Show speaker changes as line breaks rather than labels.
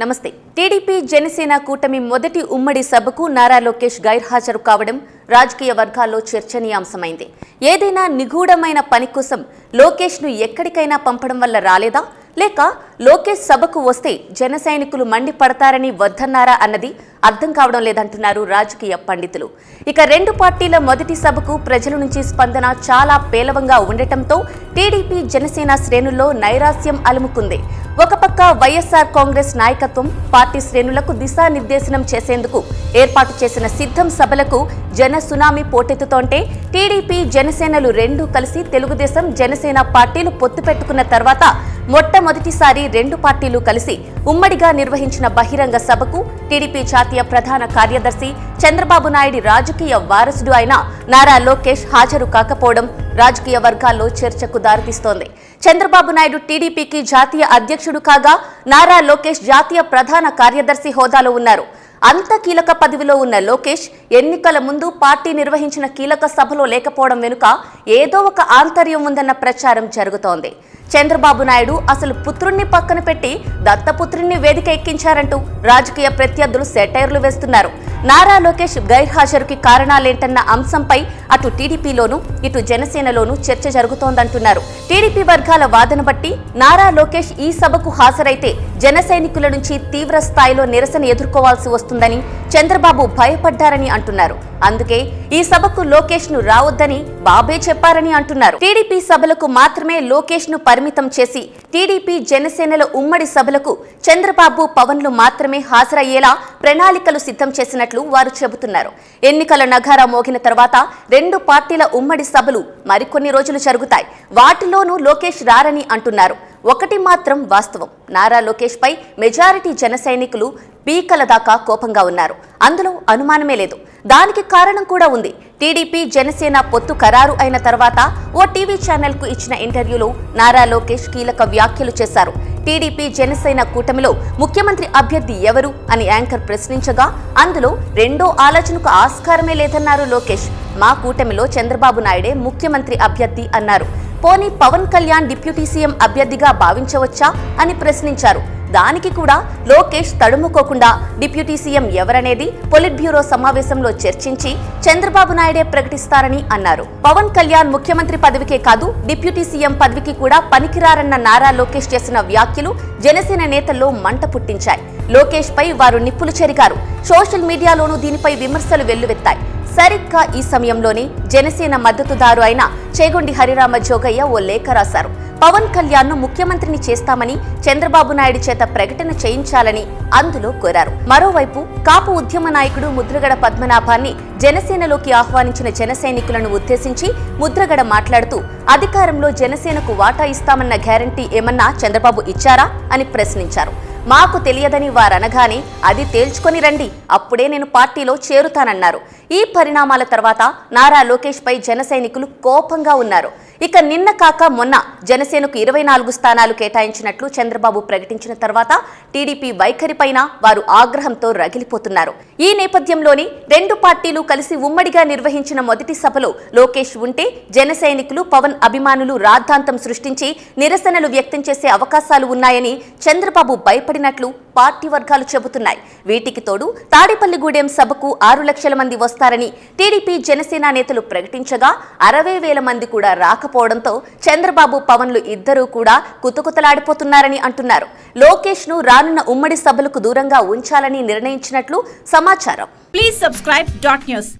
నమస్తే. టీడీపీ జనసేన కూటమి మొదటి ఉమ్మడి సభకు నారా లోకేష్ గైర్హాజరు కావడం రాజకీయ వర్గాల్లో చర్చనీయాంశమైంది. ఏదైనా నిగూఢమైన పని కోసం లోకేష్ను ఎక్కడికైనా పంపడం వల్ల రాలేదా? లేక లోకేష్ సభకు వస్తే జన సైనికులు మండిపడతారని వద్దన్నారా అన్నది అర్థం కావడం లేదంటున్నారు రాజకీయ పండితులు. ఇక రెండు పార్టీల మొదటి సభకు ప్రజల నుంచి స్పందన చాలా పేలవంగా ఉండటంతో టీడీపీ జనసేన శ్రేణుల్లో నైరాస్యం అలుముకుంది. ఒక పక్క వైఎస్ఆర్ కాంగ్రెస్ నాయకత్వం పార్టీ శ్రేణులకు దిశానిర్దేశనం చేసేందుకు ఏర్పాటు చేసిన సిద్ధం సభలకు జన సునామీ పోటెత్తుతోంటే టీడీపీ జనసేనలు రెండూ కలిసి తెలుగుదేశం జనసేన పార్టీలు పొత్తు పెట్టుకున్న తర్వాత మొట్టమొదటిసారి రెండు పార్టీలు కలిసి ఉమ్మడిగా నిర్వహించిన బహిరంగ సభకు టీడీపీ జాతీయ ప్రధాన కార్యదర్శి చంద్రబాబు నాయుడి రాజకీయ వారసుడు అయిన నారా లోకేష్ హాజరు కాకపోవడం రాజకీయ వర్గాల్లో చర్చకు దారితీస్తోంది. చంద్రబాబు నాయుడు టీడీపీకి జాతీయ అధ్యక్షుడు కాగా నారా లోకేష్ జాతీయ ప్రధాన కార్యదర్శి హోదాలో ఉన్నారు. అంత కీలక పదవిలో ఉన్న లోకేష్ ఎన్నికల ముందు పార్టీ నిర్వహించిన కీలక సభలో లేకపోవడం వెనుక ఏదో ఒక ఆంతర్యం ఉందన్న ప్రచారం జరుగుతోంది. చంద్రబాబు నాయుడు అసలు పుత్రుణ్ణి పక్కన పెట్టి దత్తపుత్రుణ్ణి వేదిక ఎక్కించారంటూ రాజకీయ ప్రత్యర్థులు సెటైర్లు వేస్తున్నారు. నారా లోకేష్ గైర్హాజరుకి కారణాలేంటన్న అంశంపై అటు టీడీపీలోనూ ఇటు జనసేనలోనూ చర్చ జరుగుతోందంటున్నారు. టీడీపీ వర్గాల వాదన బట్టి నారా లోకేష్ ఈ సభకు హాజరైతే జన సైనికుల నుంచి తీవ్ర స్థాయిలో నిరసన ఎదుర్కోవాల్సి వస్తుందని చంద్రబాబు భయపడ్డారని అంటున్నారు. అందుకే ఈ సభకు లోకేష్ను రావద్దని బాబే చెప్పారని అంటున్నారు. టీడీపీ సభలకు మాత్రమే లోకేష్ను పరిమితం చేసి టీడీపీ జనసేనల ఉమ్మడి సభలకు చంద్రబాబు పవన్లు మాత్రమే హాజరయ్యేలా ప్రణాళికలు సిద్ధం చేసినట్లు వారు చెబుతున్నారు. ఎన్నికల నగారా మోగిన తర్వాత రెండు పార్టీల ఉమ్మడి సభలు మరికొన్ని రోజులు జరుగుతాయి. వాటిలోనూ లోకేష్ రారని అంటున్నారు. ఒకటి మాత్రం వాస్తవం. నారా లోకేష్ పై మెజారిటీ జన సైనికులు పీకల దాకా కోపంగా ఉన్నారు. అందులో అనుమానమే లేదు. దానికి కారణం కూడా ఉంది. టీడీపీ జనసేన పొత్తు ఖరారు అయిన తర్వాత ఓ టీవీ ఛానల్కు ఇచ్చిన ఇంటర్వ్యూలో నారా లోకేష్ కీలక వ్యాఖ్యలు చేశారు. టీడీపీ జనసేన కూటమిలో ముఖ్యమంత్రి అభ్యర్థి ఎవరు అని యాంకర్ ప్రశ్నించగా అందులో రెండో ఆలోచనకు ఆస్కారమే లేదన్నారు లోకేష్. మా కూటమిలో చంద్రబాబు నాయుడే ముఖ్యమంత్రి అభ్యర్థి అన్నారు. పోనీ పవన్ కళ్యాణ్ డిప్యూటీ సీఎం అభ్యర్థిగా భావించవచ్చా అని ప్రశ్నించారు. దానికి కూడా లోకేష్ తడుముకోకుండా డిప్యూటీ సీఎం ఎవరనేది పొలిట్ బ్యూరో సమావేశంలో చర్చించి చంద్రబాబు నాయుడే ప్రకటిస్తారని అన్నారు. పవన్ కళ్యాణ్ ముఖ్యమంత్రి పదవికే కాదు డిప్యూటీ సీఎం పదవికి కూడా పనికిరారన్న నారా లోకేష్ చేసిన వ్యాఖ్యలు జనసేన నేతల్లో మంట పుట్టించాయి. లోకేష్ పై వారు నిప్పులు చెరిగారు. సోషల్ మీడియాలోనూ దీనిపై విమర్శలు వెల్లువెత్తాయి. సరిగ్గా ఈ సమయంలోనే జనసేన మద్దతుదారు అయిన చేగొండి హరిరామ జోగయ్య ఓ లేఖ రాశారు. పవన్ కళ్యాణ్ను ముఖ్యమంత్రిని చేస్తామని చంద్రబాబు నాయుడు చేత ప్రకటన చేయించాలని అందులో కోరారు. మరోవైపు కాపు ఉద్యమ నాయకుడు ముద్రగడ పద్మనాభాన్ని జనసేనలోకి ఆహ్వానించిన జన సైనికులను ఉద్దేశించి ముద్రగడ మాట్లాడుతూ అధికారంలో జనసేనకు వాటా ఇస్తామన్న గ్యారంటీ ఏమన్నా చంద్రబాబు ఇచ్చారా అని ప్రశ్నించారు. మాకు తెలియదని వారనగానే అది తేల్చుకొని రండి అప్పుడే నేను పార్టీలో చేరుతానన్నారు. ఈ పరిణామాల తర్వాత నారా లోకేష్ పై జన సైనికులు కోపంగా ఉన్నారు. ఇక నిన్న కాక మొన్న జనసేనకు ఇరవై నాలుగు స్థానాలు కేటాయించినట్లు చంద్రబాబు ప్రకటించిన తర్వాత టీడీపీ వైఖరిపైన వారు ఆగ్రహంతో రగిలిపోతున్నారు. ఈ నేపథ్యంలోనే రెండు పార్టీలు కలిసి ఉమ్మడిగా నిర్వహించిన మొదటి సభలో లోకేష్ ఉంటే జన సైనికులు పవన్ అభిమానులు రాద్ధాంతం సృష్టించి నిరసనలు వ్యక్తం చేసే అవకాశాలు ఉన్నాయని చంద్రబాబు భయపడినట్లు పార్టీ వర్గాలు చెబుతున్నాయి. వీటికి తోడు తాడేపల్లిగూడెం సభకు ఆరు లక్షల మంది వస్తారని టీడీపీ జనసేన నేతలు ప్రకటించగా అరవై వేల మంది కూడా రాకపోవడంతో చంద్రబాబు పవన్లు ఇద్దరూ కూడా కుతకుతలాడిపోతున్నారని అంటున్నారు. లోకేష్ను రానున్న ఉమ్మడి సభలకు దూరంగా ఉంచాలని నిర్ణయించినట్లు సమాచారం.
Please subscribe dot news